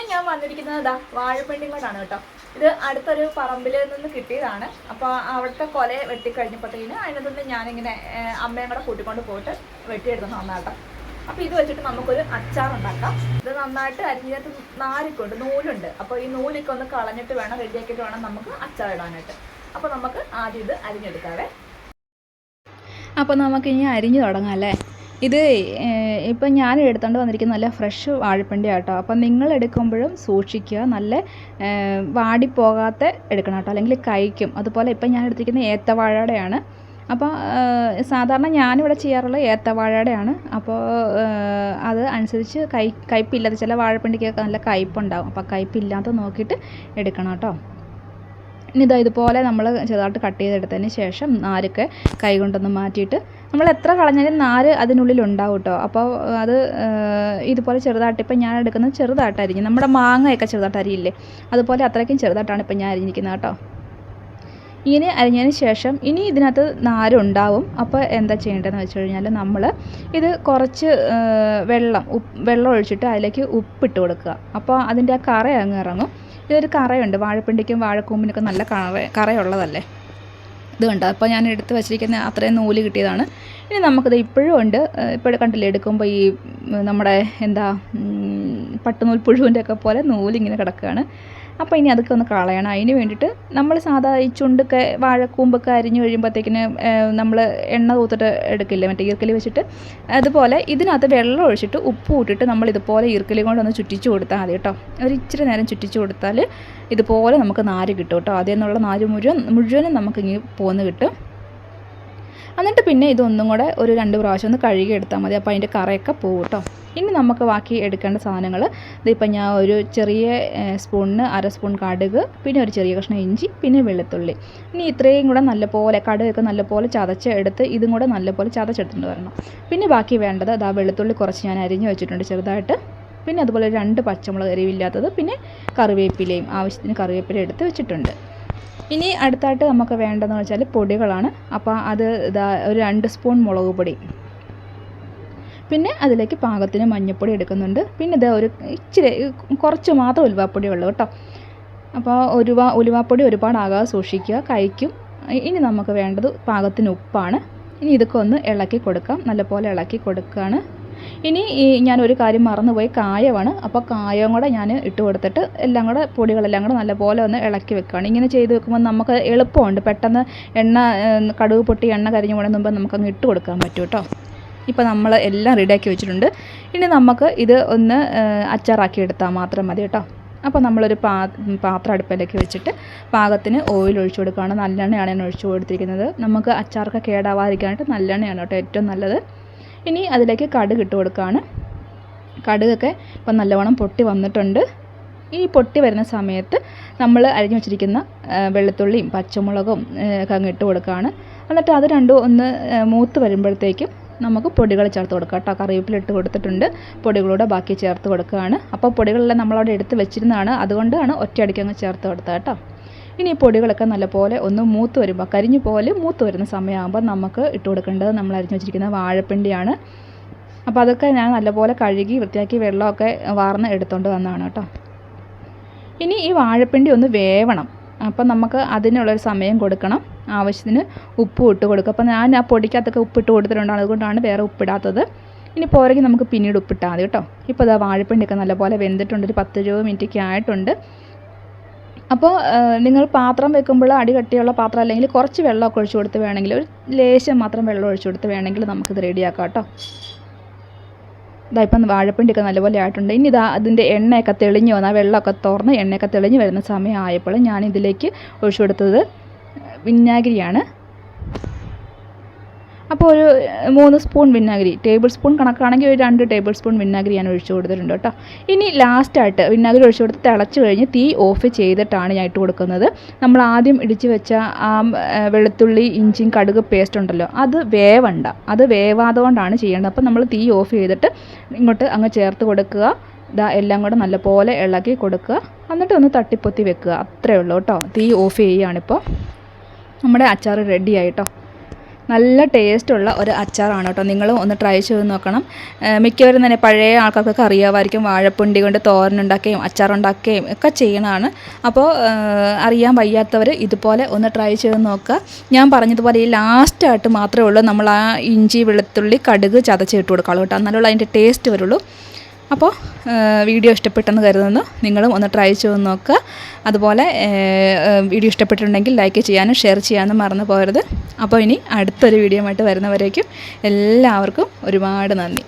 ഇന്ന് ഞാൻ വന്നിരിക്കുന്നത് ഇതാ വാഴപ്പിണ്ടിയും കൊണ്ടാണ് കേട്ടോ. ഇത് അടുത്തൊരു പറമ്പിൽ നിന്ന് കിട്ടിയതാണ്. അപ്പോൾ അവിടുത്തെ കൊല വെട്ടിക്കഴിഞ്ഞപ്പോഴത്തേന് അതിനകത്തുനിന്ന് ഞാനിങ്ങനെ അമ്മയും കൂടെ കൂട്ടിക്കൊണ്ട് പോയിട്ട് വെട്ടിയെടുത്ത് നന്നാട്ടോ അപ്പോൾ ഇത് വെച്ചിട്ട് നമുക്കൊരു അച്ചാർ ഉണ്ടാക്കാം ഇത് നന്നായിട്ട് അരിഞ്ഞിനകത്ത് നാരൊക്കെ ഉണ്ട് നൂലുണ്ട്. അപ്പോൾ ഈ നൂലൊക്കെ ഒന്ന് കളഞ്ഞിട്ട് വേണം റെഡിയാക്കിയിട്ട് വേണം നമുക്ക് അച്ചാർ ഇടാനായിട്ട് അപ്പോൾ നമുക്ക് ആദ്യം ഇത് അരിഞ്ഞെടുക്കാവേ. അപ്പോൾ നമുക്കിനി അരിഞ്ഞു തുടങ്ങാം അല്ലേ? ഇത് ഇപ്പം ഞാൻ എടുത്തുകൊണ്ട് വന്നിരിക്കുന്ന നല്ല ഫ്രഷ് വാഴപ്പിണ്ടി ആട്ടോ അപ്പം നിങ്ങൾ എടുക്കുമ്പോഴും സൂക്ഷിക്കുക. നല്ല വാടിപ്പോകാത്ത എടുക്കണം കേട്ടോ. അല്ലെങ്കിൽ കഴിക്കും. അതുപോലെ ഇപ്പം ഞാൻ എടുത്തിരിക്കുന്ന ഏത്തവാഴയുടെയാണ്. അപ്പോൾ സാധാരണ ഞാനിവിടെ ചെയ്യാറുള്ളത് ഏത്തവാഴയുടെയാണ്. അപ്പോൾ അത് അനുസരിച്ച് കൈ കയ്പില്ലാത്ത ചില വാഴപ്പിണ്ടിക്കൊക്കെ നല്ല കയ്പുണ്ടാവും. അപ്പോൾ കയ്പില്ലാത്ത നോക്കിയിട്ട് എടുക്കണം കേട്ടോ. ഇനി ഇതാ ഇതുപോലെ നമ്മൾ ചെറുതായിട്ട് കട്ട് ചെയ്തെടുത്തതിന് ശേഷം നാരൊക്കെ കൈ കൊണ്ടൊന്ന് മാറ്റിയിട്ട് നമ്മൾ എത്ര കളഞ്ഞാലും നാര് അതിനുള്ളിൽ ഉണ്ടാവും കേട്ടോ. അപ്പോൾ അത് ഇതുപോലെ ചെറുതായിട്ട് ഇപ്പം ഞാൻ എടുക്കുന്നത് ചെറുതായിട്ടായിരിക്കും. നമ്മുടെ മാങ്ങയൊക്കെ ചെറുതായിട്ട് അരിയില്ലേ അതുപോലെ അത്രയ്ക്കും ചെറുതായിട്ടാണ് ഇപ്പം ഞാൻ അരിഞ്ഞിരിക്കുന്നത് കേട്ടോ. ഇങ്ങനെ അരിഞ്ഞതിന് ശേഷം ഇനി ഇതിനകത്ത് നാരുണ്ടാവും. അപ്പോൾ എന്താ ചെയ്യേണ്ടതെന്ന് വെച്ച് കഴിഞ്ഞാൽ നമ്മൾ ഇത് കുറച്ച് വെള്ളം വെള്ളം ഒഴിച്ചിട്ട് അതിലേക്ക് ഉപ്പിട്ട് കൊടുക്കുക. അപ്പോൾ അതിന്റെ ആ കറ അങ്ങ് ഇറങ്ങും. ഇതൊരു കറയുണ്ട്. വാഴപ്പിണ്ടിക്കും വാഴക്കൂമ്പിനൊക്കെ നല്ല കറ കറയുള്ളതല്ലേ? ഇത് കണ്ടോ? അപ്പോൾ ഞാൻ എടുത്ത് വെച്ചിരിക്കുന്ന അത്രയും നൂൽ കിട്ടിയതാണ്. ഇനി നമുക്കിത് ഇപ്പോഴും ഉണ്ട്. ഇപ്പോഴും കണ്ടില്ലേ? എടുക്കുമ്പോൾ ഈ നമ്മുടെ എന്താ പട്ടുനൂൽ പുഴുവിന്റെ ഒക്കെ പോലെ നൂലിങ്ങനെ കിടക്കുകയാണ്. അപ്പോൾ ഇനി അതൊക്കെ ഒന്ന് കളയണം. അതിന് വേണ്ടിയിട്ട് നമ്മൾ സാധാ ഈ ചുണ്ടൊക്കെ വാഴക്കൂമ്പൊക്കെ അരിഞ്ഞ് കഴിയുമ്പോഴത്തേക്കിന് നമ്മൾ എണ്ണ തൂത്തിട്ട് എടുക്കില്ല? മറ്റേ ഈർക്കലി വെച്ചിട്ട്. അതുപോലെ ഇതിനകത്ത് വെള്ളം ഒഴിച്ചിട്ട് ഉപ്പ് ഇട്ടിട്ട് നമ്മൾ ഇതുപോലെ ഈർക്കലി കൊണ്ടൊന്ന് ചുറ്റിച്ച് കൊടുത്താൽ മതി കേട്ടോ. ഒരു ഇച്ചിരി നേരം ചുറ്റിച്ച് കൊടുത്താൽ ഇതുപോലെ നമുക്ക് നാര് കിട്ടും കേട്ടോ. അതിൽ നിന്നുള്ള നാര് മുഴുവൻ മുഴുവനും നമുക്കിങ്ങനെ പോന്ന് കിട്ടും. എന്നിട്ട് പിന്നെ ഇതൊന്നും കൂടെ ഒരു രണ്ട് പ്രാവശ്യം ഒന്ന് കഴുകി എടുത്താൽ മതി. അപ്പോൾ അതിന്റെ കറയൊക്കെ പോകും കേട്ടോ. ഇനി നമുക്ക് ബാക്കി എടുക്കേണ്ട സാധനങ്ങൾ ഇതിപ്പോൾ ഞാൻ ഒരു ചെറിയ സ്പൂണിന് അര സ്പൂൺ കടുക് പിന്നെ ഒരു ചെറിയ കഷ്ണം ഇഞ്ചി പിന്നെ വെളുത്തുള്ളി. ഇനി ഇത്രയും കൂടെ നല്ലപോലെ കടുകൊക്കെ നല്ലപോലെ ചതച്ച് എടുത്ത് ഇതും കൂടെ നല്ലപോലെ ചതച്ചെടുത്തിട്ട് വരണം പിന്നെ ബാക്കി വേണ്ടത് അതാ വെളുത്തുള്ളി കുറച്ച് ഞാൻ അരിഞ്ഞ് വെച്ചിട്ടുണ്ട് ചെറുതായിട്ട്. പിന്നെ അതുപോലെ രണ്ട് പച്ചമുളക് എരിവില്ലാത്തത് പിന്നെ കറിവേപ്പിലയും ആവശ്യത്തിന് കറിവേപ്പില എടുത്ത് വെച്ചിട്ടുണ്ട്. ഇനി അടുത്തായിട്ട് നമുക്ക് വേണ്ടതെന്ന് വെച്ചാൽ പൊടികളാണ്. അപ്പോൾ അത് ഇതാ ഒരു രണ്ട് സ്പൂൺ മുളക് പൊടി. പിന്നെ അതിലേക്ക് പാകത്തിന് മഞ്ഞൾപ്പൊടി എടുക്കുന്നുണ്ട്. പിന്നെ ഇത് ഒരു ഇച്ചിരി കുറച്ച് മാത്രം ഉലുവാപ്പൊടി ഉള്ളൂ കേട്ടോ. അപ്പോൾ ഒരു ഉലുവാപ്പൊടി ഒരുപാടാകാതെ സൂക്ഷിക്കുക കഴിക്കും. ഇനി നമുക്ക് വേണ്ടത് പാകത്തിന് ഉപ്പാണ്. ഇനി ഇതൊക്കെ ഒന്ന് ഇളക്കി കൊടുക്കാം. നല്ലപോലെ ഇളക്കി കൊടുക്കുകയാണ്. ഇനി ഈ ഞാനൊരു കാര്യം മറന്നുപോയി. കായമാണ് അപ്പോൾ കായവും കൂടെ ഞാൻ ഇട്ട് കൊടുത്തിട്ട് എല്ലാം കൂടെ പൊടികളെല്ലാം കൂടെ നല്ലപോലെ ഒന്ന് ഇളക്കി വെക്കുകയാണ്. ഇങ്ങനെ ചെയ്ത് വെക്കുമ്പോൾ നമുക്ക് എളുപ്പമുണ്ട്. പെട്ടെന്ന് എണ്ണ കടുക് പൊട്ടി എണ്ണ കരിഞ്ഞു പോകണ മുമ്പ് നമുക്കങ്ങ് ഇട്ട് കൊടുക്കാൻ പറ്റും കേട്ടോ. ഇപ്പോൾ നമ്മൾ എല്ലാം റെഡിയാക്കി വെച്ചിട്ടുണ്ട്. ഇനി നമുക്ക് ഇത് ഒന്ന് അച്ചാറാക്കി എടുത്താൽ മാത്രം മതി കേട്ടോ. അപ്പോൾ നമ്മളൊരു പാ പാത്രം അടുപ്പിലേക്ക് വെച്ചിട്ട് പാകത്തിന് ഓയിൽ ഒഴിച്ചു കൊടുക്കുകയാണ്. നല്ലെണ്ണയാണ് ഞാൻ ഒഴിച്ചു കൊടുത്തിരിക്കുന്നത്. നമുക്ക് അച്ചാറൊക്കെ കേടാവാതിരിക്കാനായിട്ട് നല്ലെണ്ണയാണ് കേട്ടോ ഏറ്റവും നല്ലത്. ഇനി അതിലേക്ക് കടുക് ഇട്ട് കൊടുക്കുകയാണ് കടുകൊക്കെ ഇപ്പം നല്ലവണ്ണം പൊട്ടി വന്നിട്ടുണ്ട്. ഈ പൊട്ടി വരുന്ന സമയത്ത് നമ്മൾ അരിഞ്ഞു വെച്ചിരിക്കുന്ന വെളുത്തുള്ളിയും പച്ചമുളകും ഒക്കെ അങ്ങ് ഇട്ട് കൊടുക്കുകയാണ് എന്നിട്ട് അത് രണ്ടും ഒന്ന് മൂത്ത് വരുമ്പോഴത്തേക്കും നമുക്ക് പൊടികൾ ചേർത്ത് കൊടുക്കാം കേട്ടോ. കറിവേപ്പില ഇട്ട് കൊടുത്തിട്ടുണ്ട്. പൊടികളൂടെ ബാക്കി ചേർത്ത് കൊടുക്കുകയാണ് അപ്പോൾ പൊടികളെല്ലാം നമ്മളവിടെ എടുത്ത് വെച്ചിരുന്നതാണ്. അതുകൊണ്ടാണ് ഒറ്റയടിക്ക് അങ്ങ് ചേർത്ത് കൊടുത്തത് കേട്ടോ. ഇനി പൊടികളൊക്കെ നല്ലപോലെ ഒന്ന് മൂത്ത് വരുമ്പോൾ കരിഞ്ഞു പോലെ മൂത്ത് വരുന്ന സമയമാകുമ്പോൾ നമുക്ക് ഇട്ട് കൊടുക്കേണ്ടത് നമ്മൾ അരിഞ്ഞു വെച്ചിരിക്കുന്ന വാഴപ്പിണ്ടിയാണ്. അപ്പോൾ അതൊക്കെ ഞാൻ നല്ലപോലെ കഴുകി വൃത്തിയാക്കി വെള്ളമൊക്കെ വാർന്ന് എടുത്തുകൊണ്ട് വന്നതാണ് കേട്ടോ. ഇനി ഈ വാഴപ്പിണ്ടി ഒന്ന് വേവണം. അപ്പം നമുക്ക് അതിനുള്ളൊരു സമയം കൊടുക്കണം. ആവശ്യത്തിന് ഉപ്പ് ഇട്ട് കൊടുക്കുക. അപ്പം ഞാൻ ആ പൊടിക്കകത്തൊക്കെ ഉപ്പിട്ട് കൊടുത്തിട്ടുണ്ടാണ് അതുകൊണ്ടാണ് വേറെ ഉപ്പിടാത്തത് ഇനി പോരെങ്കിൽ നമുക്ക് പിന്നീട് ഉപ്പിട്ടാൽ മതി കേട്ടോ. ഇപ്പോൾ അത് വാഴപ്പിണ്ടിയൊക്കെ നല്ലപോലെ വെന്തിട്ടുണ്ട്. ഒരു പത്ത് ഇരുപത് മിനിറ്റൊക്കെ ആയിട്ടുണ്ട്. അപ്പോൾ നിങ്ങൾ പാത്രം വെക്കുമ്പോൾ അടി കട്ടിയുള്ള പാത്രം അല്ലെങ്കിൽ കുറച്ച് വെള്ളമൊക്കെ ഒഴിച്ചു കൊടുത്ത് വേണമെങ്കിൽ ഒരു ലേശം മാത്രം വെള്ളം ഒഴിച്ചു കൊടുത്ത് വേണമെങ്കിൽ നമുക്കിത് റെഡിയാക്കാം കേട്ടോ. ഇതാ ഇപ്പം വാഴപ്പിണ്ടിയൊക്കെ നല്ലപോലെ ആയിട്ടുണ്ട്. ഇനി ഇതാ അതിന്റെ എണ്ണയൊക്കെ തെളിഞ്ഞ് വന്നാൽ വെള്ളമൊക്കെ തുറന്ന് എണ്ണയൊക്കെ തെളിഞ്ഞ് വരുന്ന സമയം ആയപ്പോൾ ഞാൻ ഇതിലേക്ക് ഒഴിച്ചു കൊടുത്തത് വിനാഗിരിയാണ്. അപ്പോൾ ഒരു മൂന്ന് സ്പൂൺ വിനാഗിരി ടേബിൾ സ്പൂൺ കണക്കാണെങ്കിൽ ഒരു രണ്ട് ടേബിൾ സ്പൂൺ വിനാഗിരി ഞാൻ ഒഴിച്ചു കൊടുത്തിട്ടുണ്ട് കേട്ടോ. ഇനി ലാസ്റ്റായിട്ട് വിനാഗിരി ഒഴിച്ചു കൊടുത്ത് തിളച്ച് കഴിഞ്ഞ് തീ ഓഫ് ചെയ്തിട്ടാണ് ഞാൻ ഇട്ട് കൊടുക്കുന്നത്. നമ്മൾ ആദ്യം ഇടിച്ച് വെച്ച ആ വെളുത്തുള്ളി ഇഞ്ചിയും കടുക് പേസ്റ്റ് ഉണ്ടല്ലോ അത് വേവണ്ട. അത് വേവാതുകൊണ്ടാണ് ചെയ്യേണ്ടത്. അപ്പോൾ നമ്മൾ തീ ഓഫ് ചെയ്തിട്ട് ഇങ്ങോട്ട് അങ്ങ് ചേർത്ത് കൊടുക്കുക. ഇതാ എല്ലാം കൂടെ നല്ലപോലെ ഇളക്കി കൊടുക്കുക. എന്നിട്ട് ഒന്ന് തട്ടിപ്പൊത്തി വെക്കുക. അത്രയേ ഉള്ളൂ കേട്ടോ. തീ ഓഫ് ചെയ്യുകയാണിപ്പോൾ. നമ്മുടെ അച്ചാർ റെഡി ആയിട്ടോ നല്ല ടേസ്റ്റുള്ള ഒരു അച്ചാറാണ് കേട്ടോ. നിങ്ങളും ഒന്ന് ട്രൈ ചെയ്ത് നോക്കണം. മിക്കവരും തന്നെ പഴയ ആൾക്കാർക്കൊക്കെ അറിയാമായിരിക്കും വാഴപ്പിണ്ടി കൊണ്ട് തോരനുണ്ടാക്കുകയും അച്ചാറുണ്ടാക്കുകയും ഒക്കെ ചെയ്യണതാണ് അപ്പോൾ അറിയാൻ വയ്യാത്തവർ ഇതുപോലെ ഒന്ന് ട്രൈ ചെയ്ത് നോക്കുക. ഞാൻ പറഞ്ഞതുപോലെ ഈ ലാസ്റ്റായിട്ട് മാത്രമേ ഉള്ളൂ. നമ്മൾ ആ ഇഞ്ചി വെളുത്തുള്ളി കടുക് ചതച്ചിട്ട് കൊടുക്കാവുള്ളൂ കേട്ടോ. എന്നാലുള്ള അതിന്റെ ടേസ്റ്റ് വരുള്ളൂ. അപ്പോൾ വീഡിയോ ഇഷ്ടപ്പെട്ടെന്ന് കരുതുന്നു. നിങ്ങളും ഒന്ന് ട്രൈ ചെയ്ത് നോക്കുക അതുപോലെ വീഡിയോ ഇഷ്ടപ്പെട്ടിട്ടുണ്ടെങ്കിൽ ലൈക്ക് ചെയ്യാനും ഷെയർ ചെയ്യാനും മറന്നു പോകരുത്. അപ്പോൾ ഇനി അടുത്തൊരു വീഡിയോ ആയിട്ട് വരുന്നവരേക്കും എല്ലാവർക്കും ഒരുപാട് നന്ദി.